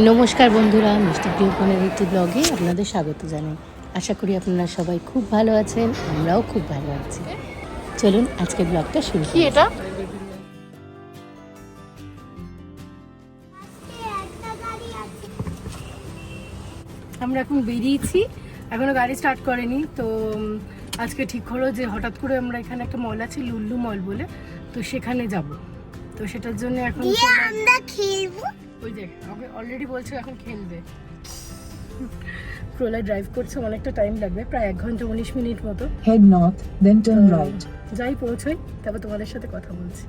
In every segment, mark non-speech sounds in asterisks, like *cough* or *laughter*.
নমস্কার বন্ধুরা মিষ্টি গৃহকোণের একটি ব্লগে আপনাদের স্বাগত জানাই। আশা করি আপনারা সবাই খুব ভালো আছেন আমরাও খুব ভালো আছি। চলুন আজকে ব্লগটা শুরু কি করি। এটা? আমরা এখন বেরিয়েছি এখনও গাড়ি স্টার্ট করেনি তো আজকে ঠিক হলো যে হঠাৎ করে আমরা এখানে একটা মল আছে লুল্লু মল বলে তো সেখানে যাব। তো সেটার জন্য এখন আমরা খেলব? ওই যে অলরেডি বলছো এখন খেলবে। প্রলয় ড্রাইভ করছে অনেকটা টাইম লাগবে প্রায় এক ঘণ্টা উনিশ মিনিট মতো। Head north, then turn right. যাই পৌঁছই তারপর তোমাদের সাথে কথা বলছি।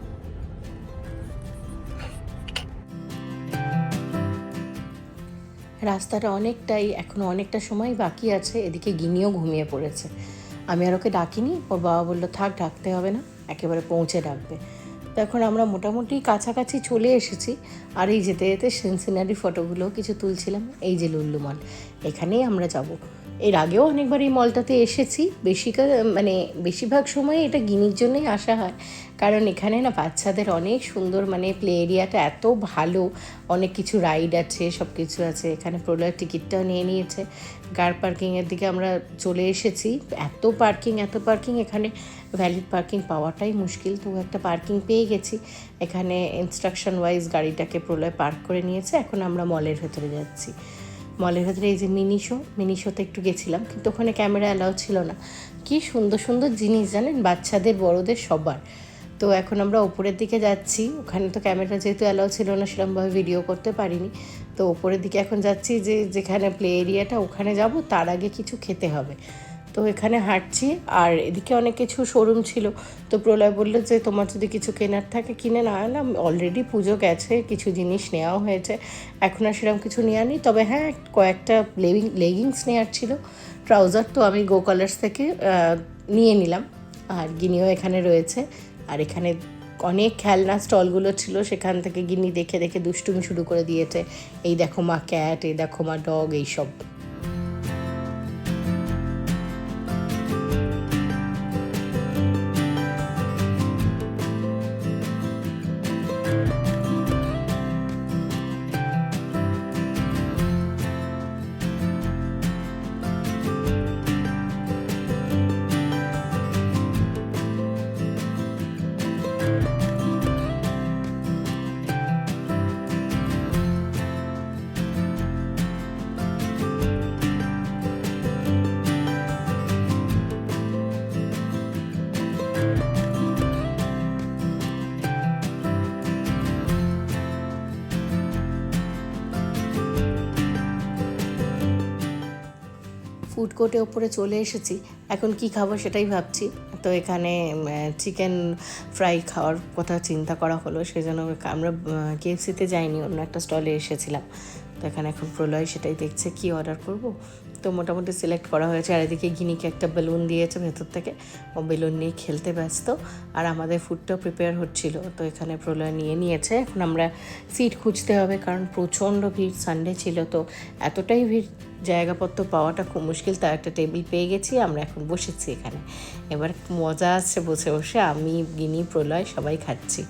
রাস্তাটা অনেকটাই এখনও অনেকটা সময় বাকি আছে এদিকে গিনিও ঘুমিয়ে পড়েছে। আমি আর ওকে ডাকিনি ওর বাবা বলল থাক ডাকতে হবে না একেবারে পৌঁছে ডাকবে। তো এখন আমরা মোটামুটি কাছাকাছি চলে এসেছি। আর এই যেতে যেতে সিনসিনারি ফটোগুলো কিছু তুলছিলাম। এই যে লুল্লুমাল। এখানেই আমরা যাব। এর আগেও অনেকবার এই মলটাতে এসেছি। বেশিকার মানে বেশিরভাগ সময় এটা গিনির জন্যই আসা হয়। কারণ এখানে না বাচ্চাদের অনেক সুন্দর মানে প্লে এরিয়াটা এত ভালো। অনেক কিছু রাইড আছে সব কিছু আছে। এখানে প্রলয়ের টিকিটটাও নিয়ে নিয়েছে। কার পার্কিংয়ের দিকে আমরা চলে এসেছি। এত পার্কিং এত পার্কিং, এখানে ভ্যালিড পার্কিং পাওয়াটাই মুশকিল। তো একটা পার্কিং পেয়ে গেছি। এখানে ইনস্ট্রাকশন ওয়াইজ গাড়িটাকে প্রলয় পার্ক করে নিয়েছে। এখন আমরা মলের ভেতরে যাচ্ছি। মলের ভেতরে এই যে মিনিশো মিনিশোতে মিনি শোতে একটু গেছিলাম, কিন্তু ওখানে ক্যামেরা অ্যালাউ ছিল না। কি সুন্দর সুন্দর জিনিস জানেন? বাচ্চাদের, বড়দের সবার। তো এখন আমরা ওপরের দিকে যাচ্ছি। ওখানে তো ক্যামেরা যেহেতু অ্যালাউ ছিল না, সেরকমভাবে ভিডিও করতে পারিনি। তো ওপরের দিকে এখন যাচ্ছি যে, যেখানে প্লে এরিয়াটা, ওখানে যাব, তার আগে কিছু খেতে হবে। তো এখানে হাঁটছি, আর এদিকে অনেক কিছু শোরুম ছিল। তো প্রলয় বলল যে, তোমার যদি কিছু কেনার থাকে, কিনে না এলাম অলরেডি পুজো গেছে, কিছু জিনিস নেওয়াও হয়েছে। এখন আর সেরকম কিছু নেওয়া নেই। তবে হ্যাঁ কয়েকটা লেগিং লেগিংস নেওয়ার ছিল। ট্রাউজার তো আমি গো কালার্স থেকে নিয়ে নিলাম। আর গিনিও এখানে রয়েছে। আর এখানে অনেক খেলনা স্টলগুলো ছিল। সেখান থেকে গিনি দেখে দেখে দুষ্টুমি শুরু করে দিয়েছে। এই দেখো মা ক্যাট এই দেখো মা ডগ এইসব কোর্টে ওপরে চলে এসেছি। এখন কি খাব সেটাই ভাবছি। তো এখানে চিকেন ফ্রাই খাওয়ার কথা চিন্তা করা হলো, সেজন্য আমরা কেএফসিতে যাইনি, অন্য একটা স্টলে এসেছিলাম। তো এখানে এখন প্রলয় সেটাই দেখছে, কি অর্ডার করব? তো মোটামুটি সিলেক্ট করা হয়েছে। আর এদিকে গিনিকে একটা বেলুন দিয়েছে ভেতর থেকে। ও বেলুন নিয়ে খেলতে ব্যস্ত। আর আমাদের ফুডটাও প্রিপেয়ার হচ্ছিল। তো এখানে প্রলয় নিয়ে নিয়েছে। এখন আমরা সিট খুঁজতে হবে, কারণ প্রচণ্ড ভিড় সানডে ছিল। তো এতটাই ভিড়, জায়গাপত্র পাওয়াটা খুব মুশকিল। তার একটা টেবিল পেয়ে গেছি, আমরা এখন বসেছি এখানে। এবার মজা আসছে বসে বসে। আমি, গিনি, প্রলয় সবাই খাচ্ছি।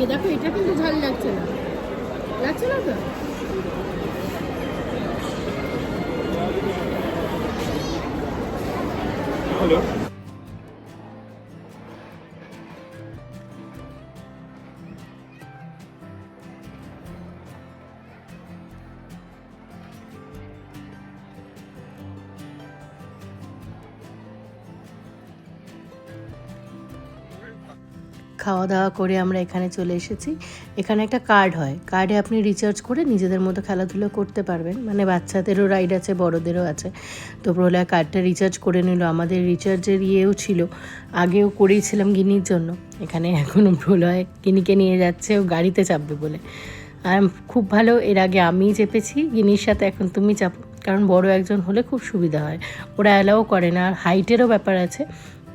লাগে। দেখো এটা কিন্তু ঝাল লাগছে না। লাগছে না তো? খাওয়া দাওয়া করে আমরা এখানে চলে এসেছি। এখানে একটা কার্ড হয়। কার্ডে আপনি রিচার্জ করে নিজেদের মতো খেলাধুলো করতে পারবেন। মানে বাচ্চাদেরও রাইড আছে, বড়দেরও আছে। তো প্রলয় কার্ডটা রিচার্জ করে নিল। আমাদের রিচার্জের ইয়েও ছিল। আগেও করেইছিলাম গিনির জন্য। এখানে এখনও প্রলয় গিনিকে নিয়ে যাচ্ছে। ও গাড়িতে চাপবে বলে। আর খুব ভালো, এর আগে আমি চেপেছি। গিনির সাথে এখন তুমি চাপো। কারণ বড় একজন হলে খুব সুবিধা হয়। ওরা অ্যালাও করে না। আর হাইটেরও ব্যাপার আছে।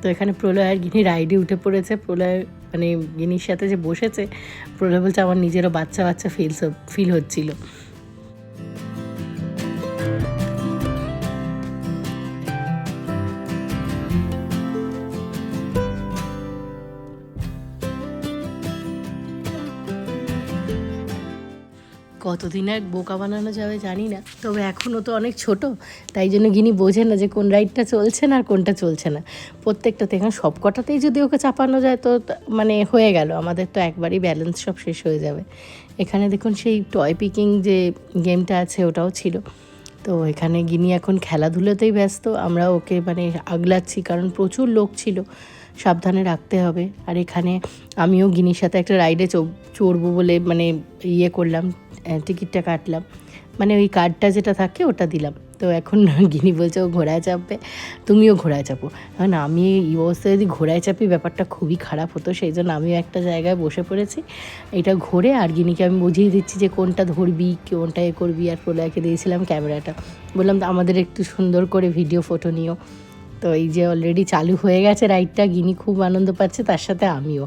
তো এখানে প্রলয় আর গিনি রাইডে উঠে পড়েছে। প্রলয় মানে গিনির সাথে যে বসেছে, প্রলয় বলছে আমার নিজেরও বাচ্চা বাচ্চা ফিল ফিল হচ্ছিল। কতদিন আর বোকা বানানো যাবে জানি না, তবে এখনও তো অনেক ছোট, তাই জন্য গিনি বোঝে না যে কোন রাইডটা চলছে না আর কোনটা চলছে না। প্রত্যেকটাতে এখন সব কটাতেই যদি ওকে চাপানো যায় তো মানে হয়ে গেল, আমাদের তো একবারই ব্যালেন্স সব শেষ হয়ে যাবে। এখানে দেখুন সেই টয় পিকিং যে গেমটা আছে ওটাও ছিল। তো এখানে গিনি এখন খেলাধুলোতেই ব্যস্ত, আমরা ওকে মানে আগলাচ্ছি কারণ প্রচুর লোক ছিল, সাবধানে রাখতে হবে। আর এখানে আমিও গিনির সাথে একটা রাইডে চড়বো বলে মানে ইয়ে করলাম টিকিটটা কাটলাম। মানে ওই কার্ডটা যেটা থাকে ওটা দিলাম। তো এখন *laughs* গিনি বলছে, ও ঘোড়ায় চাপবে, তুমিও ঘোড়ায় চাপো। এখন আমি এই অবস্থায় যদি ঘোড়ায় চাপি, ব্যাপারটা খুবই খারাপ হতো। সেই জন্য আমিও একটা জায়গায় বসে পড়েছি। এটা ঘোরে আর গিনিকে আমি বুঝিয়ে দিচ্ছি যে কোনটা ধরবি, কোনটা এ করবি। আর প্রলয়কে দিয়েছিলাম ক্যামেরাটা। বললাম, আমাদের একটু সুন্দর করে ভিডিও, ফটো নিও। তো এই যে অলরেডি চালু হয়ে গেছে রাইডটা গিনি খুব আনন্দ পাচ্ছে, তার সাথে আমিও।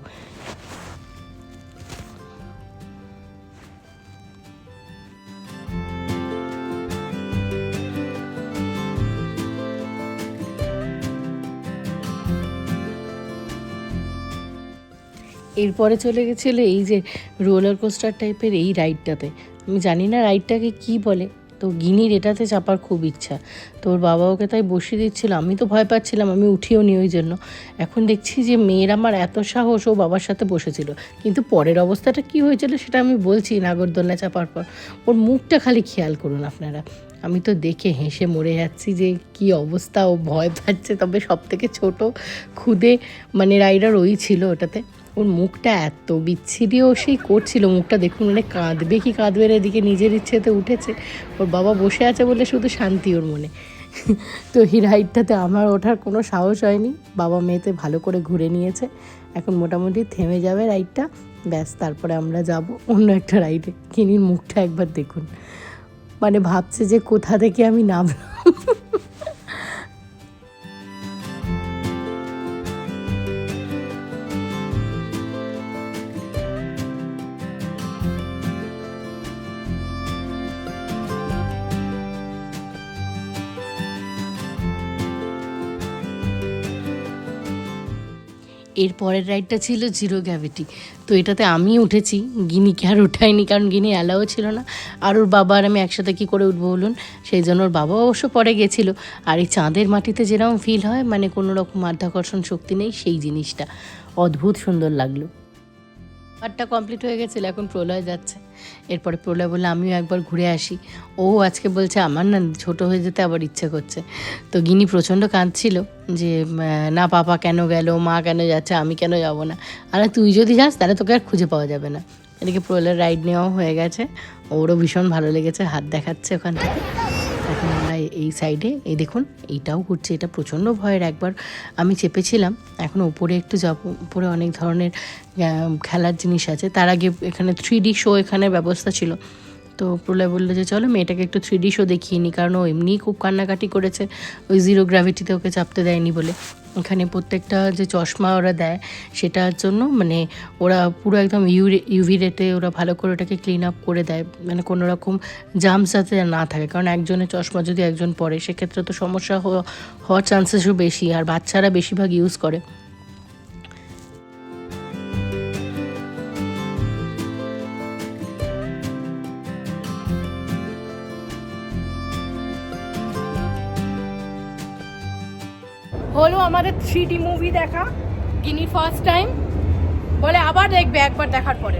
এরপরে চলে গেছিল এই যে রোলার কোস্টার টাইপের এই রাইডটাতে আমি জানি না রাইডটাকে কি বলে। তো গিনির এটাতে চাপার খুব ইচ্ছা। তো ওর বাবা ওকে তাই বসিয়ে দিচ্ছিল। আমি তো ভয় পাচ্ছিলাম, আমি উঠিও নি ওই জন্য। এখন দেখছি যে মেয়ের আমার এত সাহস ও বাবার সাথে বসেছিল। কিন্তু পরের অবস্থাটা কি হয়েছিল সেটা আমি বলছি নাগরদোলনা চাপার পর। ওর মুখটা খালি খেয়াল করুন আপনারা। আমি তো দেখে হেসে মরে যাচ্ছি যে কি অবস্থা, ও ভয় পাচ্ছে। তবে সব থেকে ছোটো খুদে মানে রাইডার ওই ছিল ওটাতে। ওর মুখটা এত বিচ্ছিরি ও সেই করছিল, মুখটা দেখুন মানে কাঁদবে কি কাঁদবে এদিকে নিজের ইচ্ছেতে উঠেছে। ওর বাবা বসে আছে বলে শুধু শান্তি ওর মনে। তো এই রাইডটাতে আমার ওঠার কোনো সাহস হয়নি। বাবা মেয়েতে ভালো করে ঘুরে নিয়েছে। এখন মোটামুটি থেমে যাবে রাইডটা। ব্যাস, তারপরে আমরা যাব অন্য একটা রাইডে। কিনির মুখটা একবার দেখুন। মানে ভাবছে যে কোথা থেকে আমি নামলাম। এর পরের রাইডটা ছিল জিরো গ্র্যাভিটি তো এটাতে আমি উঠেছি, গিনিকে আর উঠাইনি, কারণ গিনি অ্যালাও ছিল না। আর ওর বাবা আর আমি একসাথে কী করে উঠবো বলুন? সেই জন্য ওর বাবা অবশ্য পরে গেছিল। আর এই চাঁদের মাটিতে যেরকম ফিল হয় মানে কোনো রকম মাধ্যাকর্ষণ শক্তি নেই সেই জিনিসটা। অদ্ভুত সুন্দর লাগল। পার্টটা কমপ্লিট হয়ে গেছিল, এখন প্রলয় যাচ্ছে। এরপরে প্রলয় বলল, আমিও একবার ঘুরে আসি। ও আজকে বলছে, আমার না ছোট হয়ে যেতে আবার ইচ্ছে করছে। তো গিনি প্রচণ্ড কাঁদছিল যে না, পাপা কেন গেল? মা কেন যাচ্ছে? আমি কেন যাব না? আরে, তুই যদি যাস, তাহলে তোকে আর খুঁজে পাওয়া যাবে না। এদিকে প্রলয়ের রাইড নেওয়াও হয়ে গেছে। ওরও ভীষণ ভালো লেগেছে, হাত দেখাচ্ছে ওখান। থেকে আমরা এই সাইডে এই দেখুন, এইটাও ঘুরছে এটা প্রচণ্ড ভয়ের একবার আমি চেপেছিলাম। এখন উপরে একটু যাব, উপরে অনেক ধরনের খেলার জিনিস আছে। তার আগে এখানে থ্রি শো এখানে ব্যবস্থা ছিল। তো প্রলয় বলল যে, চলো মেয়েটাকে একটু থ্রি ডি শো দেখিয়ে নি, কারণ ও এমনিই খুব কান্নাকাটি করেছে। ওই জিরো গ্র্যাভিটিতে ওকে চাপতে দেয়নি বলে। এখানে প্রত্যেকটা যে চশমা ওরা দেয়, সেটার জন্য মানে ওরা পুরো একদম ইউরি ইউভি রেটে ওরা ভালো করে ওটাকে ক্লিন আপ করে দেয়। মানে কোনো রকম জামস যাতে না থাকে, কারণ একজনের চশমা যদি একজন পরে, সেক্ষেত্রে তো সমস্যা হওয়া- হওয়ার চান্সেসও বেশি। আর বাচ্চারা বেশিরভাগ ইউজ করে। হলো আমাদের থ্রি মুভি দেখা। গিনি ফার্স্ট টাইম বলে আবার দেখবে একবার দেখার পরে।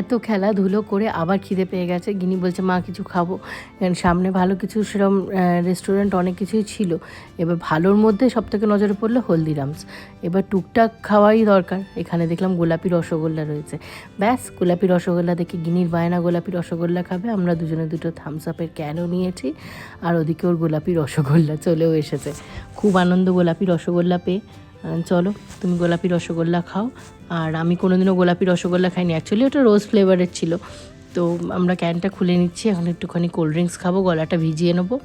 এত খেলাধুলো করে আবার খিদে পেয়ে গেছে। গিনি বলছে, মা, কিছু খাব। সামনে ভালো কিছু সেরকম রেস্টুরেন্ট অনেক কিছুই ছিল। এবার ভালোর মধ্যে সব থেকে নজরে পড়ল হলদিরামস। এবার টুকটাক খাওয়াই দরকার। এখানে দেখলাম গোলাপি রসগোল্লা রয়েছে। ব্যাস, গোলাপি রসগোল্লা দেখে গিনির বায়না গোলাপি রসগোল্লা খাবে। আমরা দুজনে দুটো থামস আপের ক্যানও নিয়েছি। আর ওদিকে ওর গোলাপি রসগোল্লা চলেও এসেছে। খুব আনন্দ গোলাপি রসগোল্লা পেয়ে। চলো, তুমি গোলাপি রসগোল্লা খাও। আর আমি কোনোদিনও গোলাপি রসগোল্লা খাইনি। অ্যাকচুয়ালি ওটা রোজ ফ্লেভারের ছিল। তো আমরা ক্যানটা খুলে নিচ্ছি। এখন একটুখানি কোল্ড ড্রিঙ্কস খাব, গলাটা ভিজিয়ে নেব।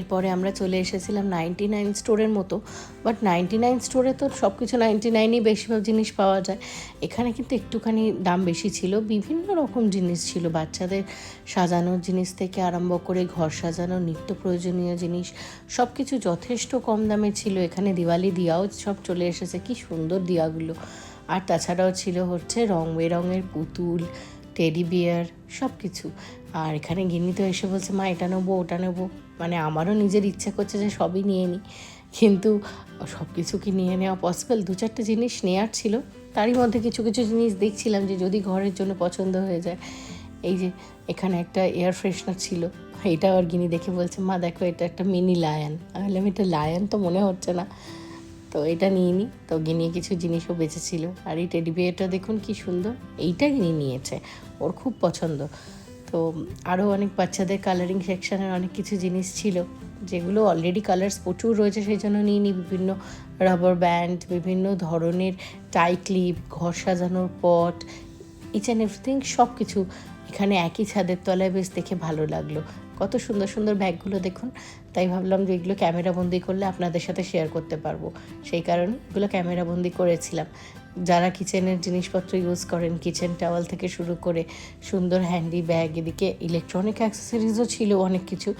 এরপরে আমরা চলে এসেছিলাম নাইনটি নাইন স্টোরের মতো। বাট নাইনটি নাইন স্টোরে তো সব কিছু নাইনটি নাইনই বেশিরভাগ জিনিস পাওয়া যায়। এখানে কিন্তু একটুখানি দাম বেশি ছিল। বিভিন্ন রকম জিনিস ছিল। বাচ্চাদের সাজানোর জিনিস থেকে আরম্ভ করে ঘর সাজানো, নিত্য প্রয়োজনীয় জিনিস সব কিছু যথেষ্ট কম দামে ছিল। এখানে দিওয়ালি দিয়াও সব চলে এসেছে। কি সুন্দর দিয়াগুলো। আর তাছাড়াও ছিল হচ্ছে রং বেরঙের পুতুল টেডি বিয়ার সব কিছু আর এখানে গিনি তো এসে বলছে, মা, এটা নেব, ওটা নেব। মানে আমারও নিজের ইচ্ছা করছে যে সবই নিয়ে নিই কিন্তু সব কিছু কি নিয়ে নেওয়া পসিবল দু চারটে জিনিস নেওয়ার ছিল। তারই মধ্যে কিছু কিছু জিনিস দেখছিলাম যে যদি ঘরের জন্য পছন্দ হয়ে যায়। এই যে এখানে একটা এয়ার ফ্রেশনার ছিল। এটা আর গিনি দেখে বলছে, মা, দেখো, এটা একটা মিনি লায়ন আমি বললাম, এটা লায়ন তো মনে হচ্ছে না। তো এটা নিয়ে নিই তো গিনি কিছু জিনিসও বেঁচেছিল। আর এই টেডি বিয়ারটা দেখুন কি সুন্দর। এইটা গিনি নিয়েছে। ওর খুব পছন্দ। তো আরও অনেক বাচ্চাদের কালারিং সেকশনের অনেক কিছু জিনিস ছিল, যেগুলো অলরেডি কালার্স প্রচুর রয়েছে, সেই জন্য নিয়ে নিই বিভিন্ন রাবার ব্যান্ড বিভিন্ন ধরনের টাই ক্লিপ ঘর সাজানোর পট ইচ অ্যান্ড এভরিথিং সব কিছু এখানে একই ছাদের তলায় বেশ দেখে ভালো লাগল। কত সুন্দর সুন্দর ব্যাগগুলো দেখুন। তাই ভাবলাম যে এগুলো ক্যামেরাবন্দি করলে আপনাদের সাথে শেয়ার করতে পারব। সেই কারণে এগুলো ক্যামেরাবন্দি করেছিলাম। যারা কিচেনের জিনিসপত্র ইউজ করেন কিচেন টাওয়াল থেকে শুরু করে সুন্দর হ্যান্ডি ব্যাগ এদিকে ইলেকট্রনিক অ্যাক্সেসরিজও ছিল অনেক কিছু।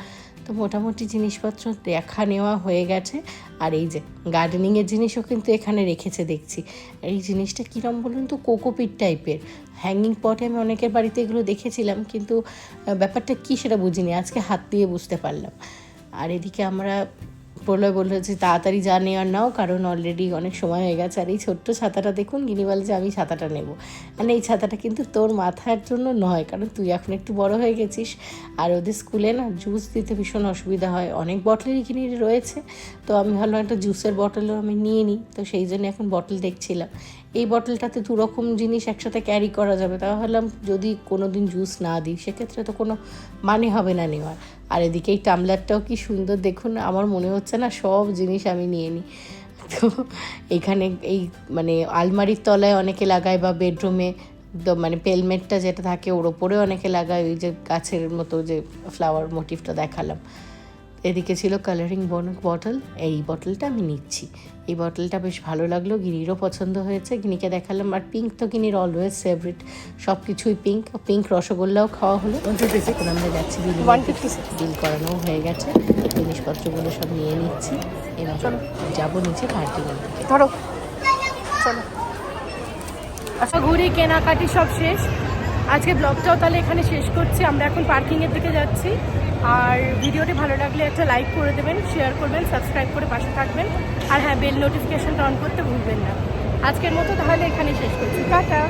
তো মোটামুটি জিনিসপত্র দেখা নেওয়া হয়ে গেছে। আর এই যে গার্ডেনিংয়ের জিনিসও কিন্তু এখানে রেখেছে দেখছি। এই জিনিসটা কীরম বলুন তো? কোকোপিট টাইপের হ্যাঙ্গিং পটে আমি অনেকের বাড়িতে এগুলো দেখেছিলাম, কিন্তু ব্যাপারটা কী সেটা বুঝিনি। আজকে হাত দিয়ে বুঝতে পারলাম। আর এদিকে আমরা প্রলয় বলল যে তাড়াতাড়ি যা নেওয়ার নাও, কারণ অলরেডি অনেক সময় হয়ে গেছে। আর এই ছোট্ট ছাতাটা দেখুন গিনি বলে যে আমি ছাতাটা নেব। মানে এই ছাতাটা কিন্তু তোর মাথার জন্য নয়, কারণ তুই এখন একটু বড় হয়ে গেছিস। আর ওদের স্কুলে না জুস দিতে ভীষণ অসুবিধা হয়। অনেক বটলেরই কিনে রয়েছে। তো আমি ভাবলাম একটা জুসের বটলও আমি নিয়ে নিই। তো সেই জন্য এখন বটল দেখছিলাম। এই বটলটাতে দু রকম জিনিস একসাথে ক্যারি করা যাবে। তা ভাবলাম যদি কোনো দিন জুস না দিই, সেক্ষেত্রে তো কোনো মানে হবে না নেওয়ার। আর এদিকে এই টামলারটাও কি সুন্দর, দেখুন, আমার মনে হচ্ছে না সব জিনিস আমি নিয়ে নিই তো এখানে এই মানে আলমারির তলায় অনেকে লাগায় বা বেডরুমে মানে পেলমেটটা যেটা থাকে ওর ওপরে অনেকে লাগায়, ওই যে গাছের মতো যে ফ্লাওয়ার মোটিভটা দেখালাম। এদিকে ছিল কালারিং বটল এই বটলটা আমি নিচ্ছি। এই বটলটা বেশ ভালো লাগল গিনিরও পছন্দ হয়েছে গিনিকে দেখালাম আর পিঙ্ক তো গিনির অলওয়েজ ফেভারিট সব কিছুই পিঙ্ক পিঙ্ক রসগোল্লাও খাওয়া হলো। এখন আমরা যাচ্ছি বিল বিল করানো হয়ে গেছে জিনিসপত্রগুলো সব নিয়ে নিচ্ছি এবার যাব নিচে পার্কিংয়ের দিকে ধরো। চলো। আচ্ছা ঘুরি কেনাকাটি সব শেষ। আজকে ব্লগটাও তাহলে এখানে শেষ করছি আমরা এখন পার্কিংয়ের দিকে যাচ্ছি। আর ভিডিওটি ভালো লাগলে একটা লাইক করে দেবেন শেয়ার করবেন সাবস্ক্রাইব করে পাশে থাকবেন। আর হ্যাঁ বেল নোটিফিকেশনটা অন করতে ভুলবেন না। আজকের মতো তাহলে এখানে শেষ করছি। টাটা!